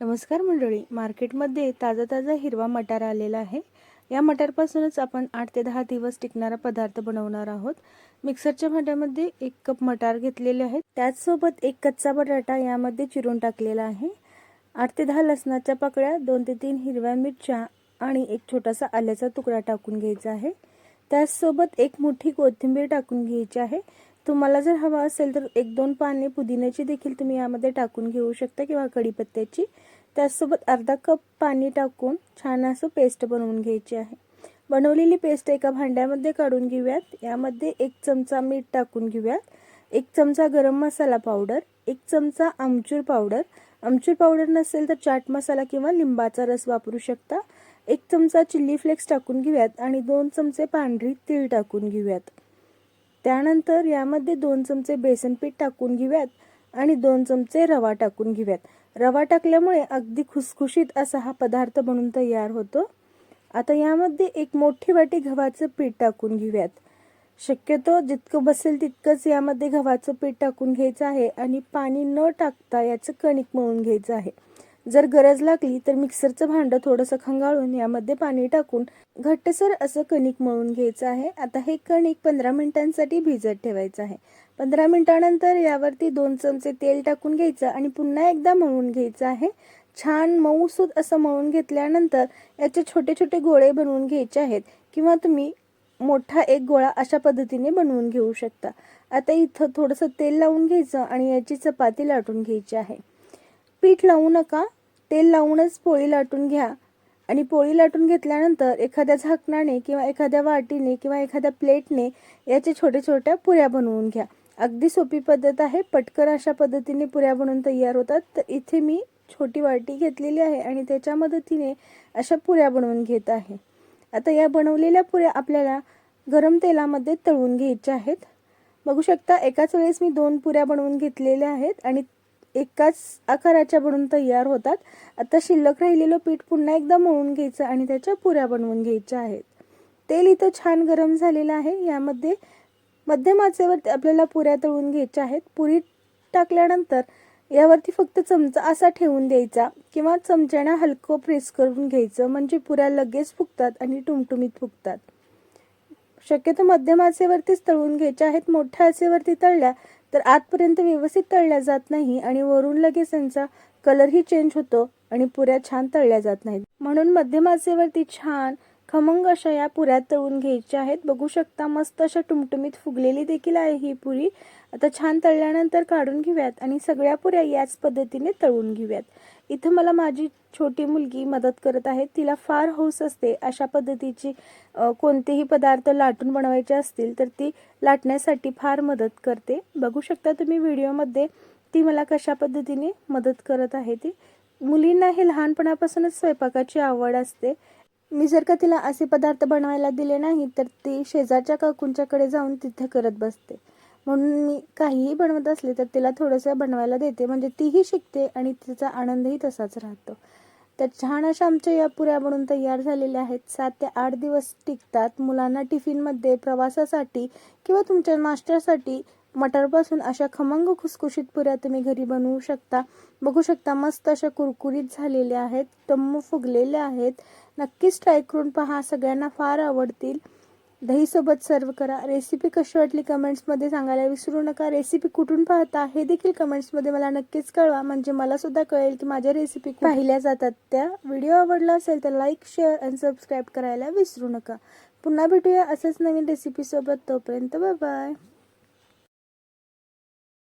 नमस्कार मंडळी मार्केटमध्ये ताजा ताजा हिरवा मटार आलेला आहे. या मटारपासूनच आपण आठ ते दहा दिवस टिकणारा पदार्थ बनवणार आहोत. मिक्सरच्या भांड्यामध्ये एक कप मटार घेतलेले आहेत. त्याचसोबत एक कच्चा बटाटा यामध्ये चिरून टाकलेला आहे. आठ ते दहा लसणाच्या पाकळ्या दोन ते तीन हिरव्या मिरच्या आणि एक छोटासा आल्याचा तुकडा टाकून घ्यायचा आहे. त्याचसोबत एक मोठी कोथिंबीर टाकून घ्यायची आहे. तुम्हाला जर हवा असेल तर एक दोन पाने पुदिन्याची देखील तुम्ही यामध्ये टाकून घेऊ शकता किंवा कढीपत्त्याची. त्याचसोबत अर्धा कप पाणी टाकून छान असं पेस्ट बनवून घ्यायची आहे. बनवलेली पेस्ट एका भांड्यामध्ये काढून घेऊयात. यामध्ये एक चमचा मीठ टाकून घेऊयात. एक चमचा गरम मसाला पावडर एक चमचा आमचूर पावडर. आमचूर पावडर नसेल तर चाट मसाला किंवा लिंबाचा रस वापरू शकता. एक चमचा चिल्ली फ्लेक्स टाकून घेऊयात आणि दोन चमचे पांढरी तीळ टाकून घेऊयात. त्यानंतर यामध्ये दोन चमचे बेसन पीठ टाकून घेऊयात आणि दोन चमचे रवा टाकून घेऊयात. रवा टाकल्यामुळे अगदी खुसखुशीत असा हा पदार्थ बनून तयार होतो. आता यामध्ये एक मोठी वाटी गव्हाचं पीठ टाकून घेऊयात. शक्यतो जितकं बसेल तितकंच यामध्ये गव्हाचं पीठ टाकून घ्यायचं आहे आणि पाणी न टाकता याचं कणिक मळून घ्यायचं आहे. जर गरज लागली तर मिक्सरचं भांडं थोडंसं खंगाळून यामध्ये पाणी टाकून घट्टसर असं कणिक मळून घ्यायचं आहे. आता हे कणिक पंधरा मिनिटांसाठी भिजत ठेवायचं आहे. पंधरा मिनिटानंतर यावरती दोन चमचे तेल टाकून घ्यायचं आणि पुन्हा एकदा मळून घ्यायचं आहे. छान मऊसूद असं मळून घेतल्यानंतर याचे छोटे छोटे गोळे बनवून घ्यायचे आहेत किंवा तुम्ही मोठा एक गोळा अशा पद्धतीने बनवून घेऊ शकता. आता इथं थोडंसं तेल लावून घ्यायचं आणि याची चपाती लाटून घ्यायची आहे. पीठ लावू नका तेल लावूनच पोळी लाटून घ्या. आणि पोळी लाटून घेतल्यानंतर एखाद्या झाकणाने किंवा एखाद्या वाटीने किंवा एखाद्या प्लेटने याच्या छोट्या छोट्या पुऱ्या बनवून घ्या. अगदी सोपी पद्धत आहे पटकन अशा पद्धतीने पुऱ्या बनवून तयार होतात. तर इथे मी छोटी वाटी घेतलेली आहे आणि त्याच्या मदतीने अशा पुऱ्या बनवून घेत आहे. आता या बनवलेल्या पुऱ्या आपल्याला गरम तेलामध्ये तळून घ्यायच्या आहेत. बघू शकता एकाच वेळेस मी दोन पुऱ्या बनवून घेतलेल्या आहेत आणि एकाच आकाराच्या बनून तयार होतात. आता शिल्लक राहिलेलं पीठ पुन्हा एकदा मळून घ्यायचं आणि त्याच्या पुऱ्या बनवून घ्यायच्या आहेत. तेल इथं छान गरम झालेलं आहे. यामध्ये मध्यम आचेवर आपल्याला पुऱ्या तळून घ्यायच्या आहेत. पुरी टाकल्यानंतर यावरती फक्त चमचा असा ठेवून द्यायचा किंवा चमच्यानं हलकं प्रेस करून घ्यायचं. म्हणजे पुऱ्या लगेच फुगतात आणि टुमटुमीत फुगतात. शक्यतो मध्यम आचेवरतीच तळून घ्यायच्या आहेत. मोठ्या आचेवरती तळल्या तर आतपर्यंत व्यवस्थित तळल्या जात नाही आणि वरून लगेच त्यांचा कलरही चेंज होतो आणि पुऱ्या छान तळल्या जात नाहीत. म्हणून मध्यमासेवरती छान खमंग अशा या पुऱ्या तळून घ्यायच्या आहेत. बघू शकता मस्त अशा टुमटुमीत फुगलेली देखील आहे ही पुरी. आता छान तळल्यानंतर काढून घेऊयात आणि सगळ्या पुऱ्या याच पद्धतीने तळून घेऊयात. इथं मला माझी छोटी मुलगी मदत करत आहे. तिला फार हौस असते. अशा पद्धतीची कोणतेही पदार्थ लाटून बनवायचे असतील तर ती लाटण्यासाठी फार मदत करते. बघू शकता तुम्ही व्हिडिओमध्ये ती मला कशा पद्धतीने मदत करत आहे ती. मुलींना हे लहानपणापासूनच स्वयंपाकाची आवड असते. मी जर का तिला असे पदार्थ बनवायला दिले नाही तर ती शेजारच्या काकूंच्याकडे जाऊन तिथे करत बसते. म्हणून मी काहीही बनवत असले तर तिला थोडंसं बनवायला देते. म्हणजे तीही शिकते आणि तिचा आनंदही तसाच राहतो. तर छान अशा आमच्या या पुऱ्या बनून तयार झालेल्या आहेत. सात ते आठ दिवस टिकतात. मुलांना टिफिनमध्ये प्रवासासाठी किंवा तुमच्या नाश्त्यासाठी मटरपासून अशा खमंग खुसखुशीत पुऱ्या तुम्ही घरी बनवू शकता. बघू शकता मस्त अशा कुरकुरीत झालेल्या आहेत. टम्म फुगलेल्या आहेत. नक्कीच ट्राय करून पहा. सगळ्यांना फार आवडतील. दहीसोबत सर्व करा. रेसिपी कशी वाटली कमेंट्समध्ये सांगायला विसरू नका. रेसिपी कुठून पाहता हे देखील कमेंट्समध्ये मला नक्कीच कळवा. म्हणजे मला सुद्धा कळेल की माझ्या रेसिपी पाहिल्या जातात. त्या व्हिडिओ आवडला असेल तर लाईक शेअर आणि सबस्क्राईब करायला विसरू नका. पुन्हा भेटूया असंच नवीन रेसिपीसोबत तोपर्यंत बाय